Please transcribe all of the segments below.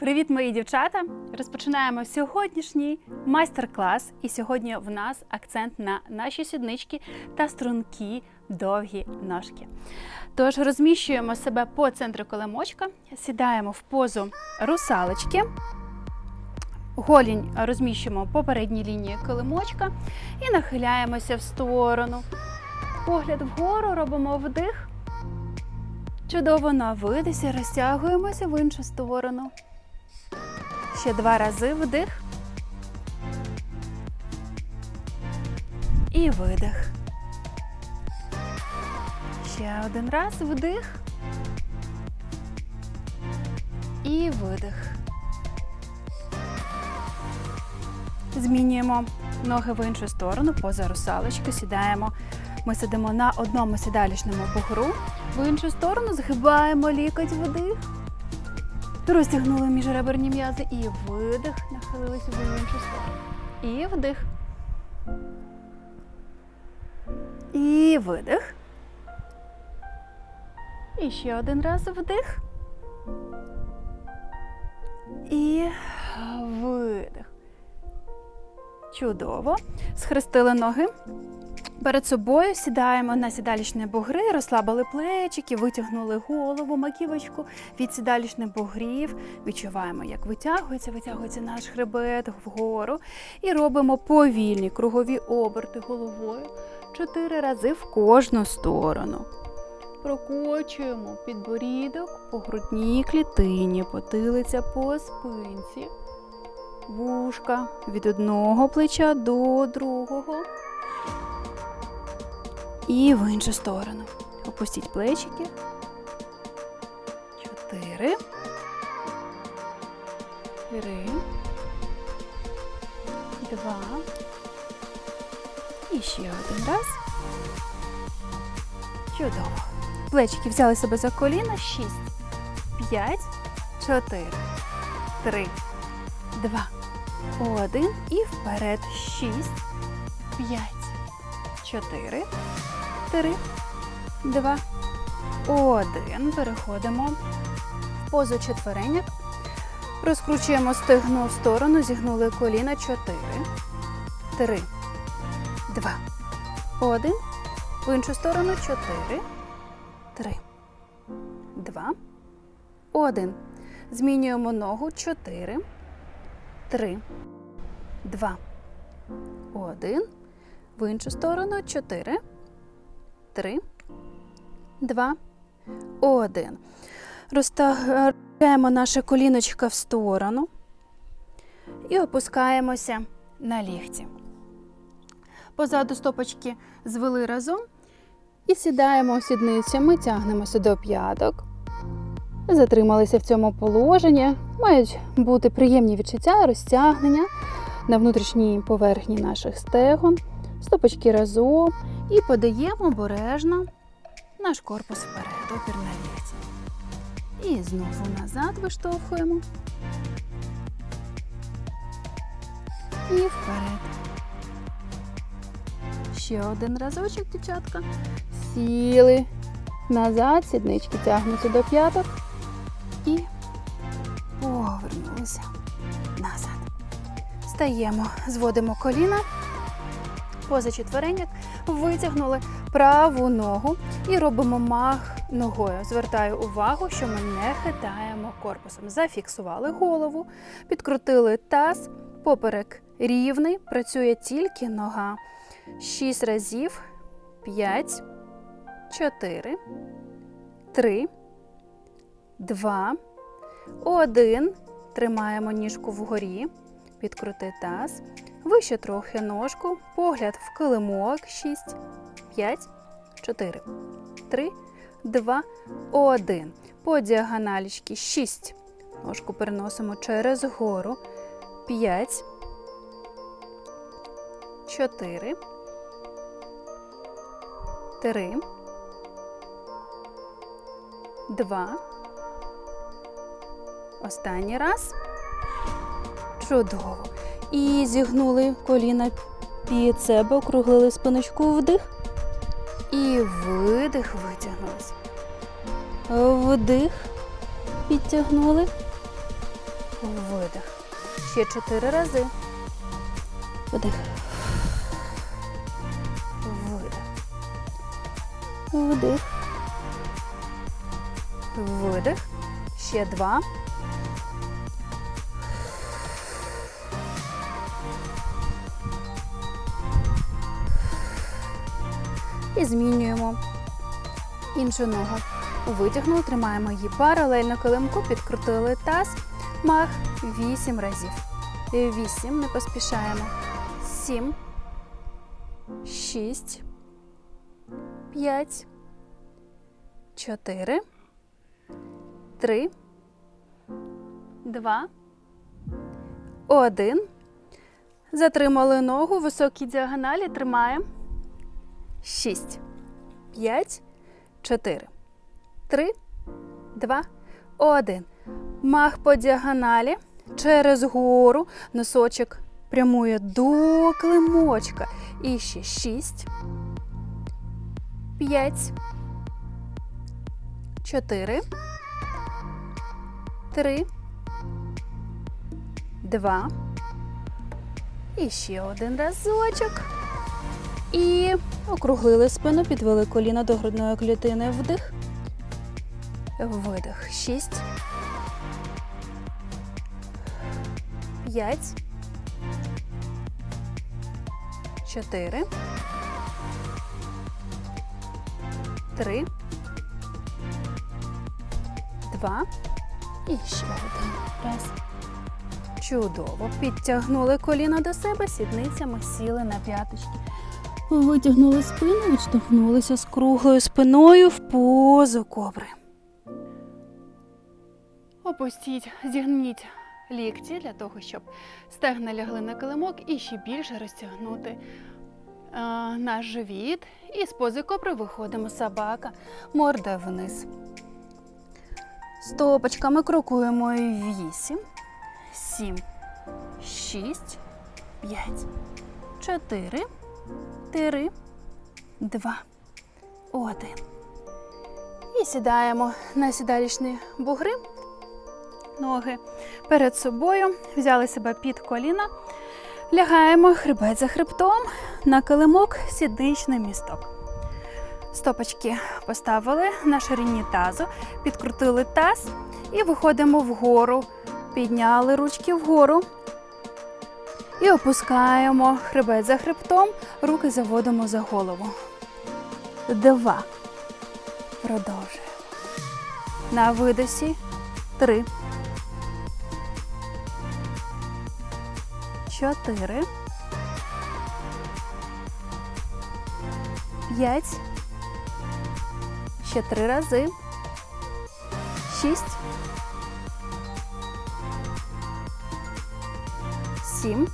Привіт, мої дівчата! Розпочинаємо сьогоднішній майстер-клас. І сьогодні в нас акцент на наші сіднички та стрункі довгі ножки. Тож розміщуємо себе по центру колемочка, сідаємо в позу русалочки. Голінь розміщуємо по передній лінії килимочка і нахиляємося в сторону. Погляд вгору робимо вдих. Чудово на видисі розтягуємося в іншу сторону. Ще два рази вдих. І видих. Ще один раз вдих. І видих. Змінюємо ноги в іншу сторону, поза русалочки, сідаємо. Ми сидимо на одному сідалішному бугру, в іншу сторону згибаємо лікоть вдих. Розтягнули міжреберні м'язи і видих, нахилилися в іншу сторону. І вдих. І видих. І ще один раз вдих. І видих. Чудово. Схрестили ноги. Перед собою сідаємо на сідалічні бугри, розслабили плечики, витягнули голову, маківочку від сідалічних бугрів. Відчуваємо, як витягується, витягується наш хребет вгору. І робимо повільні кругові оберти головою чотири рази в кожну сторону. Прокочуємо підборідок по грудній клітині, потилиця по спинці, вушка від одного плеча до другого. І в іншу сторону. Опустіть плечики. Чотири. Три. Два. І ще один раз. Чудово. Плечики взяли себе за коліна. Шість. П'ять. Чотири. Три. Два. Один. І вперед. Шість. П'ять. Чотири. Три, два, один. Переходимо в позу четвереньок. Розкручуємо стегно в сторону, зігнули коліна. Чотири, три, два, один. В іншу сторону. Чотири, три, два, один. Змінюємо ногу. Чотири, три, два, один. В іншу сторону. Чотири. Три, два, один. Розтагаємо наше коліночка в сторону і опускаємося на лігті. Позаду стопочки звели разом і сідаємо сідницями, тягнемося до п'яток. Затрималися в цьому положенні. Мають бути приємні відчуття, розтягнення на внутрішній поверхні наших стегон. Стопочки разом і подаємо обережно наш корпус вперед, опір на лікті. І знову назад виштовхуємо. І вперед. Ще один разочок, дівчатка. Сіли назад, сіднички тягнуться до п'яток. І повернулися назад. Стаємо, зводимо коліна поза четвереньок, витягнули праву ногу і робимо мах ногою. Звертаю увагу, що ми не хитаємо корпусом. Зафіксували голову, підкрутили таз, поперек рівний, працює тільки нога. Шість разів, п'ять, чотири, три, два, один. Тримаємо ніжку вгорі, підкрути таз. Вище трохи ножку, погляд в килимок. 6, 5, 4, 3, 2, 1. По діагоналічки 6. Ножку переносимо через гору. 5, 4, 3, 2. Останній раз. Чудово. І зігнули коліна під себе, округлили спиночку вдих. І видих, витягнулися. Вдих, підтягнули. Видих. Ще чотири рази. Вдих. Видих. Вдих. Видих. Ще два. І змінюємо іншу ногу. Витягнули, тримаємо її паралельно килимку, підкрутили таз, мах вісім разів. Вісім, не поспішаємо. Сім, шість, п'ять, чотири, три, два, один. Затримали ногу високій діагоналі, тримаємо. Шість, п'ять, чотири, три, два, один. Мах по діагоналі через гору. Носочок прямує до климочка. І ще шість, п'ять, чотири, три, два. І ще один разочок. І округлили спину, підвели коліна до грудної клітини. Вдих. Видих. Шість. П'ять. Чотири. Три. Два. І ще один. Раз. Чудово. Підтягнули коліна до себе, сідницями сіли на п'яточки. Витягнули спину, відштовхнулися з круглою спиною в позу кобри. Опустіть, зігніть лікті для того, щоб стегна лягли на килимок і ще більше розтягнути е, наш живіт. І з пози кобри виходимо собака, морда вниз. Стопочками крокуємо вісім, сім, шість, п'ять, чотири. Три, два, один. І сідаємо на сідалічні бугри, ноги перед собою, взяли себе під коліна, лягаємо хребет за хребтом на килимок, сідичний місток. Стопочки поставили на ширині тазу, підкрутили таз і виходимо вгору. Підняли ручки вгору. І опускаємо хребет за хребтом, руки заводимо за голову. Два. Продовжуємо. На видосі. Три. Чотири. П'ять. Ще три рази. Шість. Сім.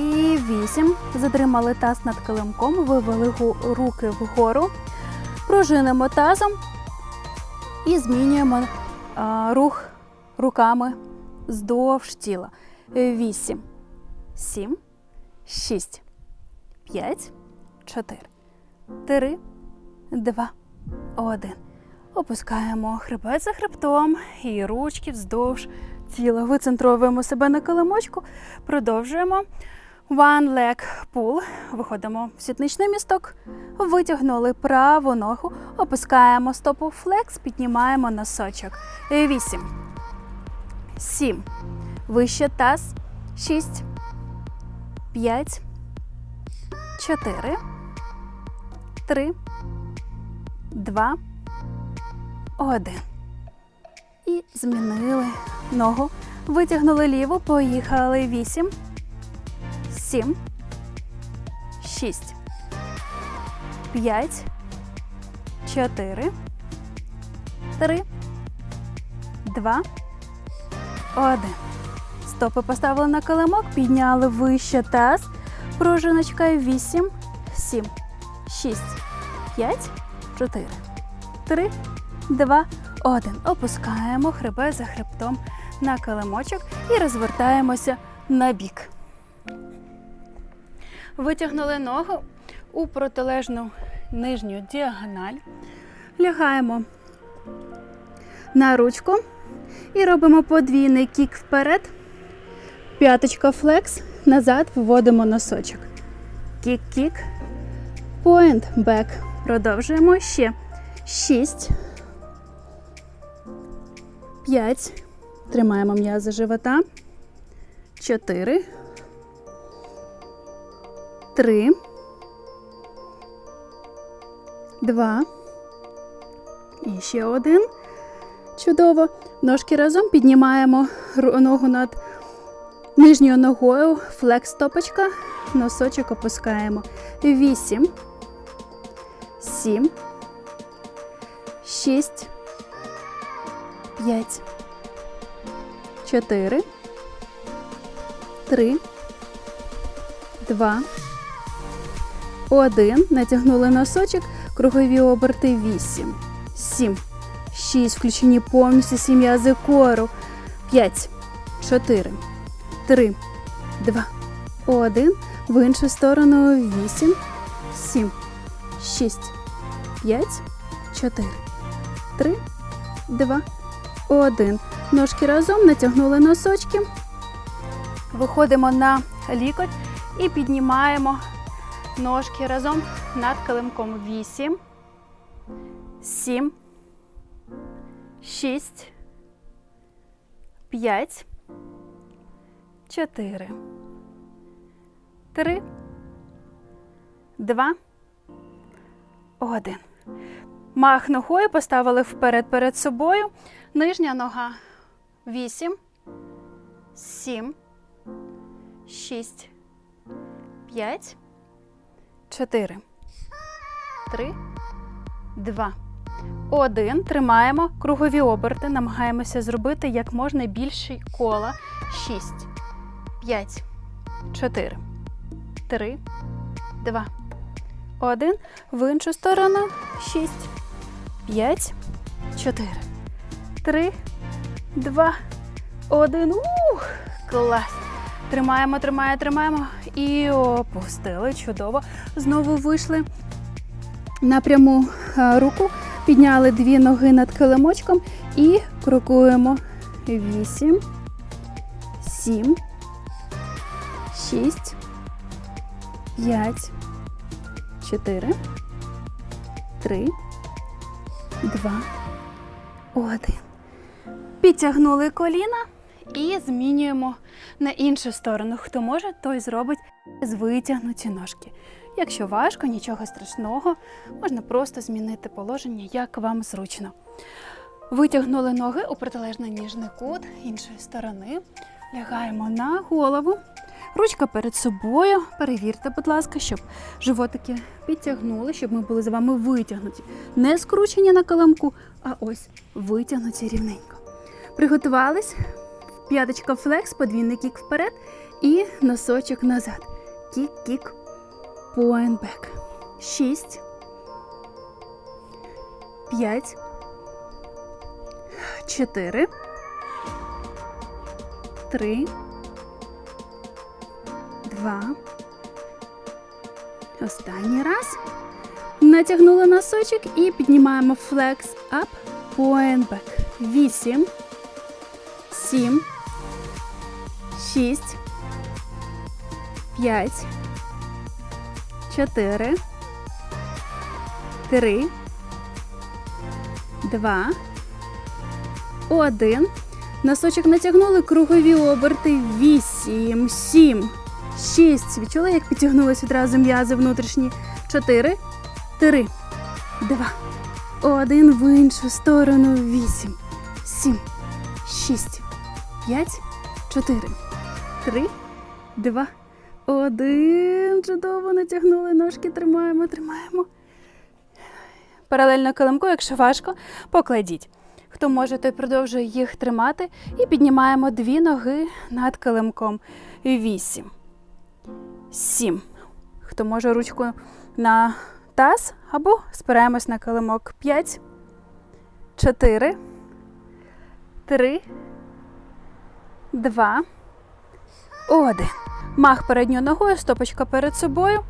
І вісім. Затримали таз над килимком, вивели руки вгору, пружинимо тазом і змінюємо а, рух руками здовж тіла. Вісім, сім, шість, п'ять, чотири, три, два, один. Опускаємо хребет за хребтом і ручки вздовж тіла. Вицентровуємо себе на килимочку, продовжуємо. One leg pull. Виходимо в сітничний місток, витягнули праву ногу, опускаємо стопу флекс, піднімаємо носочок. Вісім. Сім. Вище таз. Шість. П'ять. Чотири. Три. Два. Один. І змінили ногу. Витягнули ліву, поїхали. Вісім. Сім. Шість. П'ять. Чотири. Три. Два. Один. Стопи поставили на килимок, підняли вище таз. Пружиночка. Вісім. Сім. Шість. П'ять. Чотири. Три. Два. Один. Опускаємо хребет за хребтом на килимочок і розвертаємося на бік. Витягнули ногу у протилежну нижню діагональ. Лягаємо на ручку І робимо подвійний кік вперед. П'яточка флекс. Назад виводимо носочок. Кік-кік. Point back. Продовжуємо ще. Шість. П'ять. Тримаємо м'язи живота. Чотири. Три. Два. І ще один. Чудово. Ножки разом піднімаємо ногу над нижньою ногою. Флекс стопочка. Носочок опускаємо. Вісім. Сім. Шість. П'ять. Чотири. Три. Два. Один. Натягнули носочок. Кругові оберти. Вісім. Сім. Шість. Включені повністю всі м'язи кору. П'ять. Чотири. Три. Два. Один. В іншу сторону. Вісім. Сім. Шість. П'ять. Чотири. Три. Два. Один. Ножки разом натягнули носочки. Виходимо на лікоть і піднімаємо ножки разом над килимком. Вісім. Сім. Шість. П'ять. Чотири. Три. Два. Один. Мах ногою поставили вперед перед собою. Нижня нога. Вісім. Сім. Шість. П'ять. Чотири. Три. Два. Один. Тримаємо кругові оберти. Намагаємося зробити як можна більші кола. Шість. П'ять. Чотири. Три. Два. Один. В іншу сторону. Шість. П'ять. Чотири. Три. Два. Один. Ух! Клас. Тримаємо, тримаємо, тримаємо. І опустили. Чудово. Знову вийшли на пряму е, руку. Підняли дві ноги над килимочком і крокуємо. Вісім. Сім. Шість. П'ять. Чотири. Три. Два. Один. Підтягнули коліна і змінюємо на іншу сторону. Хто може, той зробить з витягнуті ножки. Якщо важко, нічого страшного, можна просто змінити положення, як вам зручно. Витягнули ноги у протилежний ніжний кут іншої сторони. Лягаємо на голову. Ручка перед собою. Перевірте, будь ласка, щоб животики підтягнули, щоб ми були з вами витягнуті. Не скручені на каламку, а ось витягнуті рівненько. Приготувались. П'яточка флекс, подвійний кік вперед і носочок назад. Кік-кік. Point. Шість. П'ять. Чотири. Три. Два. Останній раз. Натягнули носочок і піднімаємо флекс up. Point. Вісім. Сім. Шість. П'ять. Чотири. Три. Два. Один. Носочок натягнули кругові оберти. Вісім. Сім. Шість. Відчули, як підтягнулись відразу м'язи внутрішні. Чотири. Три. Два. Один в іншу сторону. Вісім. Сім. Шість. П'ять. Чотири. Три. Два. Один. Чудово натягнули ножки. Тримаємо, тримаємо. Паралельно килимку, якщо важко, покладіть. Хто може, той продовжує їх тримати. І піднімаємо дві ноги над килимком. Вісім. Сім. Хто може ручку на таз або спираємось на килимок. П'ять. Чотири. Три. Два. Один. Мах передньою ногою, стопочка перед собою.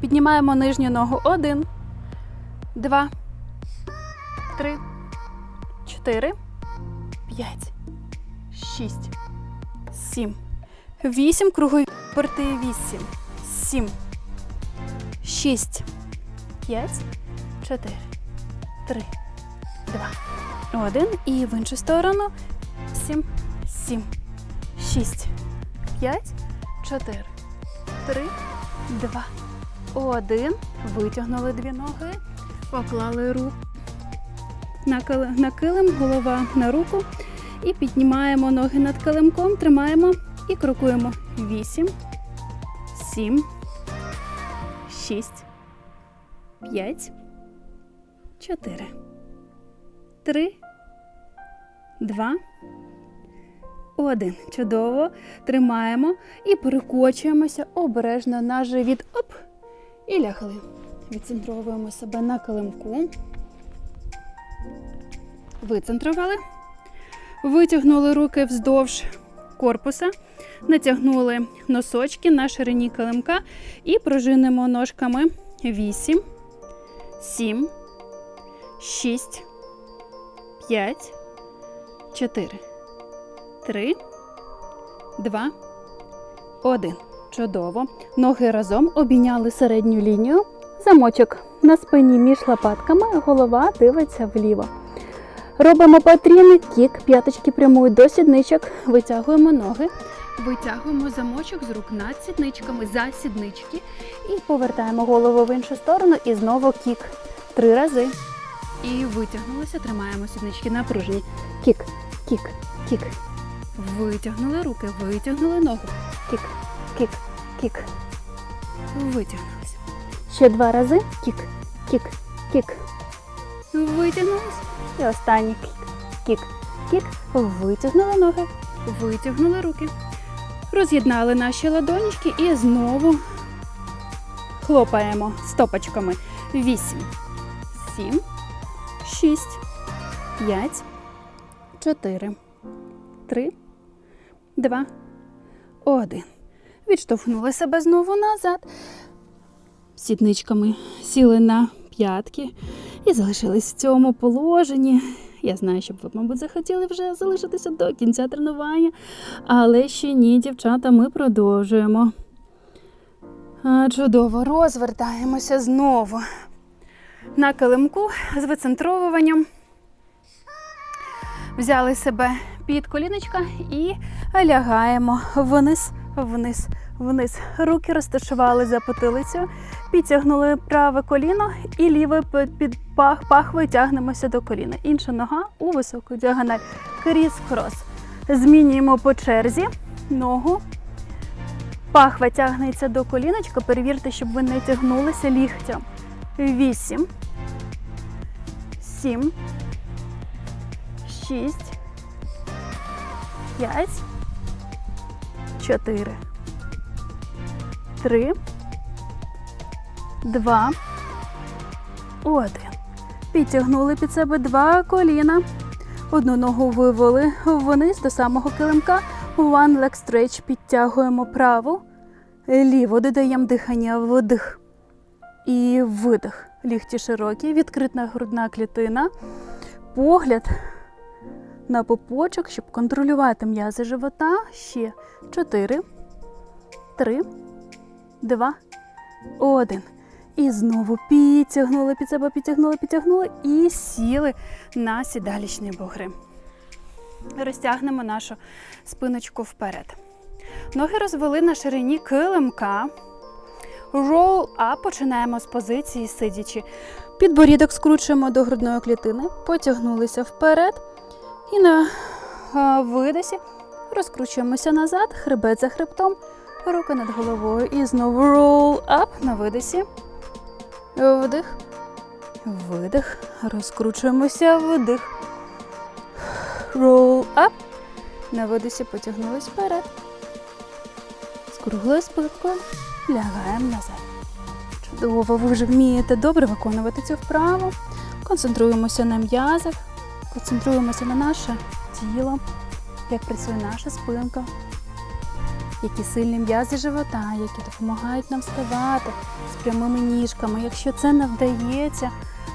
Піднімаємо нижню ногу. Один. Два. Три. Чотири. п'ять, шість, сім, вісім. Кругові порти вісім, сім, шість, п'ять, чотири, три, два, один. І в іншу сторону. Сім, сім, шість, п'ять, чотири, три, два, один. Витягнули дві ноги, поклали руку на, килим, голова на руку. І піднімаємо ноги над килимком, тримаємо і крокуємо. Вісім, сім, шість, п'ять, чотири, три, два, один. Чудово. Тримаємо і перекочуємося обережно на живіт. Оп! І лягли. Відцентровуємо себе на килимку. Вицентрували. Витягнули руки вздовж корпуса, натягнули носочки на ширині килимка і пружинимо ножками 8, 7, 6, 5, 4, 3, 2, 1. Чудово. Ноги разом обійняли середню лінію. Замочок на спині між лопатками, голова дивиться вліво. Робимо потрійний кік, п'яточки прямують до сідничок, витягуємо ноги, витягуємо замочок з рук над сідничками за сіднички і повертаємо голову в іншу сторону і знову кік. Три рази. І витягнулися, тримаємо сіднички напружені. Кік, кік, кік. Витягнули руки, витягнули ногу. Кік, кік, кік. Витягнулися. Ще два рази. Кік, кік, кік. Витягнулися. І останній кік, кік, кік. Витягнули ноги, витягнули руки. Роз'єднали наші ладонічки і знову хлопаємо стопочками. Вісім, сім, шість, п'ять, чотири, три, два, один. Відштовхнули себе знову назад. Сідничками сіли на п'ятки і залишились в цьому положенні. Я знаю, що б ви, мабуть, захотіли вже залишитися до кінця тренування, але ще ні, дівчата, ми продовжуємо. Чудово, розвертаємося знову на килимку з вицентровуванням. Взяли себе під коліночка і лягаємо вниз, вниз, вниз. Руки розташували за потилицю, підтягнули праве коліно і ліве під пах, пахвою тягнемося до коліна. Інша нога у високу діагональ. Кріс-крос. Змінюємо по черзі ногу. Пахва тягнеться до коліночка. Перевірте, щоб ви не тягнулися ліктем. Вісім. Сім. Шість. П'ять. Чотири. Три. Два. Один. Підтягнули під себе два коліна. Одну ногу вивели вниз до самого килимка. One leg stretch. Підтягуємо праву. Ліву додаємо дихання вдих і видих. Лігті широкі, відкрита грудна клітина. Погляд на попочок, щоб контролювати м'язи живота. Ще 4, 3, 2, 1. І знову підтягнули під себе, підтягнули, підтягнули і сіли на сідалічні бугри. Розтягнемо нашу спиночку вперед. Ноги розвели на ширині килимка. Roll up. Починаємо з позиції сидячи. Підборідок скручуємо до грудної клітини, потягнулися вперед. І на видосі розкручуємося назад, хребет за хребтом, руки над головою. І знову roll up на видосі. Вдих. Видих. Розкручуємося, вдих. Roll up. На видосі потягнулись вперед. З круглою спинкою лягаємо назад. Чудово, ви вже вмієте добре виконувати цю вправу. Концентруємося на м'язах, концентруємося на наше тіло, як працює наша спинка, які сильні м'язи живота, які допомагають нам вставати з прямими ніжками. Якщо це не вдається,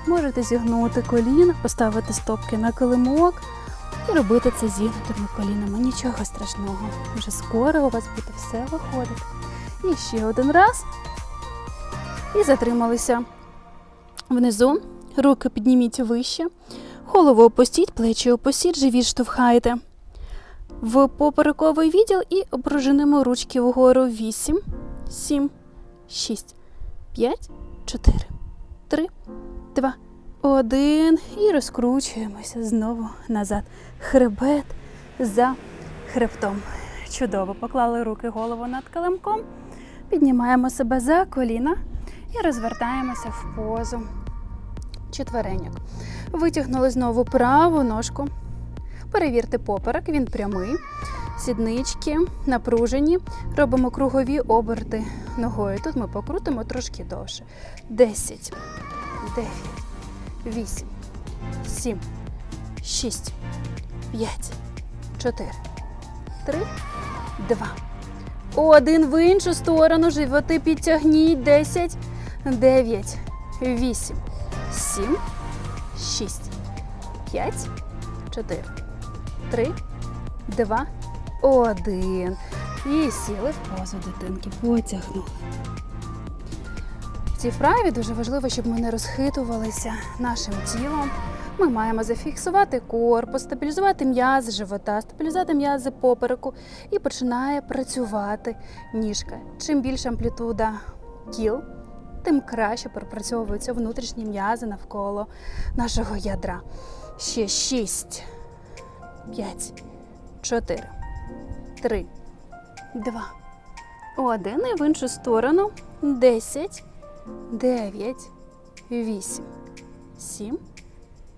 можете зігнути коліна, поставити стопки на килимок І робити це зігнутими колінами. Нічого страшного. Вже скоро у вас буде все виходити. І ще один раз. І затрималися. Внизу руки підніміть вище, голову опустіть, плечі опустіть, живіт штовхайте. В поперековий відділ і обружинимо ручки вгору. 8, 7, 6, 5, 4, 3, 2, 1. І розкручуємося знову назад. Хребет за хребтом. Чудово. Поклали руки голову над килимком. Піднімаємо себе за коліна і розвертаємося в позу четвереньок. Витягнули знову праву ножку. Перевірте поперек, він прямий. Сіднички напружені. Робимо кругові оберти ногою. Тут ми покрутимо трошки довше. 10, 9, 8, 7, 6, 5, 4, 3, 2. Один в іншу сторону. Животи підтягніть. 10, 9, 8, 7, 6, 5, 4, 3, 2, 1. І сіли в позу дитинки. Потягнули. В цій вправі дуже важливо, щоб ми не розхитувалися нашим тілом. Ми маємо зафіксувати корпус, стабілізувати м'язи живота, стабілізувати м'язи попереку і починає працювати ніжка. Чим більша амплітуда кіл, тим краще пропрацьовуються внутрішні м'язи навколо нашого ядра. Ще 6, 5, 4, 3, 2, 1. І в іншу сторону. 10, 9, 8, 7,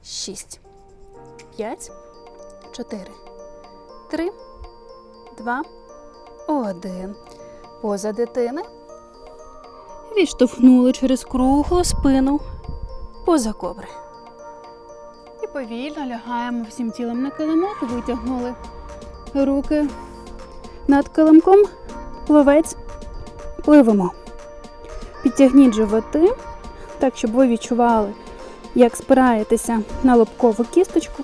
6, 5, 4, 3, 2, 1. Поза дитини. Відштовхнули через круглу спину поза кобри. І повільно лягаємо всім тілом на килимок, витягнули руки над килимком, пловець, пливемо. Підтягніть животи, так, щоб ви відчували, як спираєтеся на лобкову кісточку.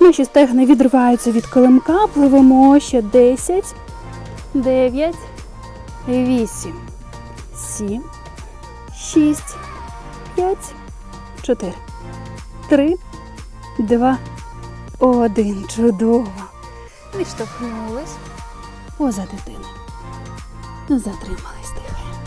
Наші стегни відриваються від килимка, пливемо ще 10, 9, 8, 7, 6, 5, 4, 3, 2, 1. Чудово. Відштовхнулись поза дитини. Затримались дихаємо.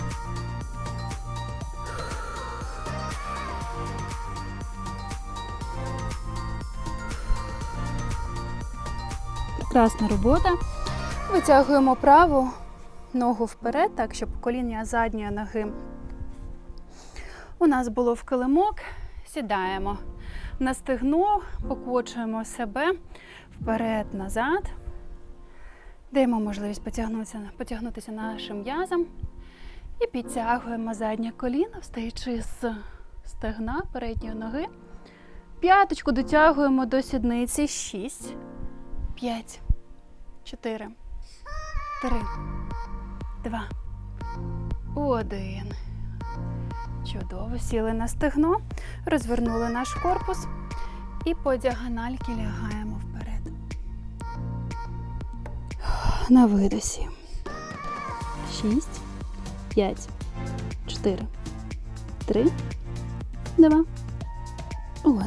Прекрасна робота. Витягуємо праву ногу вперед, так, щоб коління задньої ноги у нас було в килимок. Сідаємо на стегно, покочуємо себе вперед-назад. Даємо можливість потягнутися, потягнутися нашим м'язом. І підтягуємо заднє коліно, встаючи з стегна передньої ноги. П'яточку дотягуємо до сідниці. 6, 5, 4, 3, 2, 1. Чудово. Сіли на стегно, розвернули наш корпус і по діагональки лягаємо вперед. На видосі. 6, 5, 4, 3, 2, 1.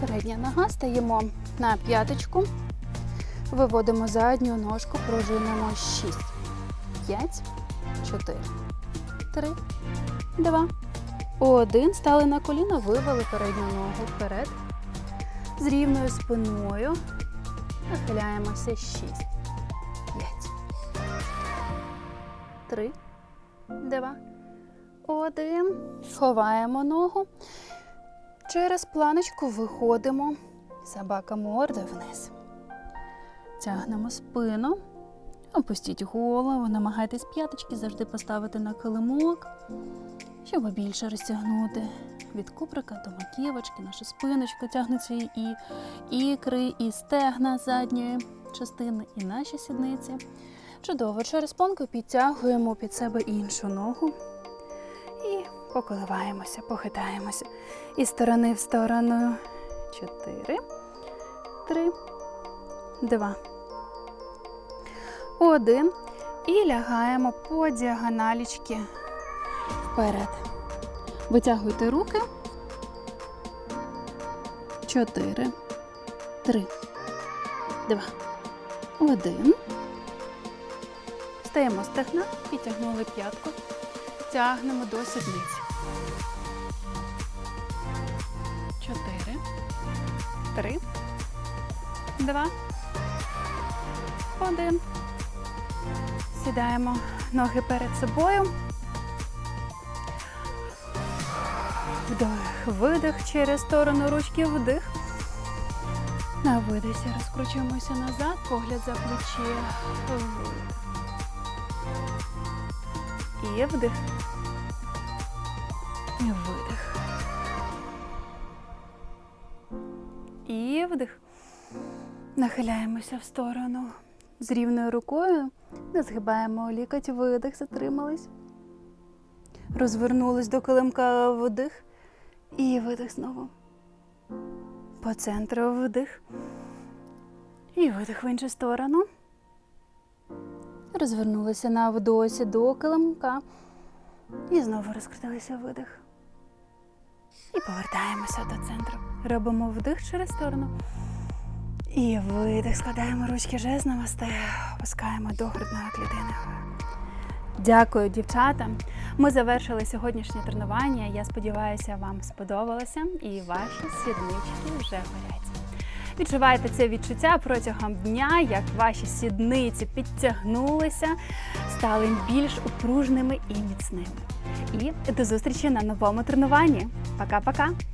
Передня нога стаємо на п'яточку. Виводимо задню ножку, пружинимо 6, 5, 4, 3, 2, 1. Стали на коліна, вивели передню ногу вперед. З рівною спиною. Нахиляємося 6, 5, 3, 2, 1. Ховаємо ногу. Через планочку виходимо. Собака морда вниз. Тягнемо спину. Опустіть голову, намагайтесь п'яточки завжди поставити на килимок, щоб більше розтягнути від куприка до маківочки, нашу спиночку тягнуться і ікри, і стегна задньої частини, і наші сідниці. Чудово, через планку підтягуємо під себе іншу ногу і поколиваємося, похитаємося із сторони в сторону. чотири, три, два, один. І лягаємо по діагоналічки вперед. Витягуйте руки. Чотири, три, два, один. Стаємо стегна, підтягнули п'ятку, тягнемо до сідниці. Чотири, три, два, один. Сідаємо ноги перед собою. Вдох, видих через сторону ручки, вдих. На видисі розкручуємося назад, погляд за плечі. І вдих. І видих. І вдих. Нахиляємося в сторону. З рівною рукою не згибаємо лікоть, видих, затримались. Розвернулись до килимка вдих. І видих знову. По центру вдих. І видих в іншу сторону. Розвернулися на вдосі до килимка. І знову розкритилися видих. І повертаємося до центру. Робимо вдих через сторону. І видих. Складаємо ручки намасте. Опускаємо до грудної клітини. Дякую, дівчата. Ми завершили сьогоднішнє тренування. Я сподіваюся, вам сподобалося і ваші сіднички вже горять. Відчувайте це відчуття протягом дня, як ваші сідниці підтягнулися, стали більш упружними і міцними. І до зустрічі на новому тренуванні. Пока-пока!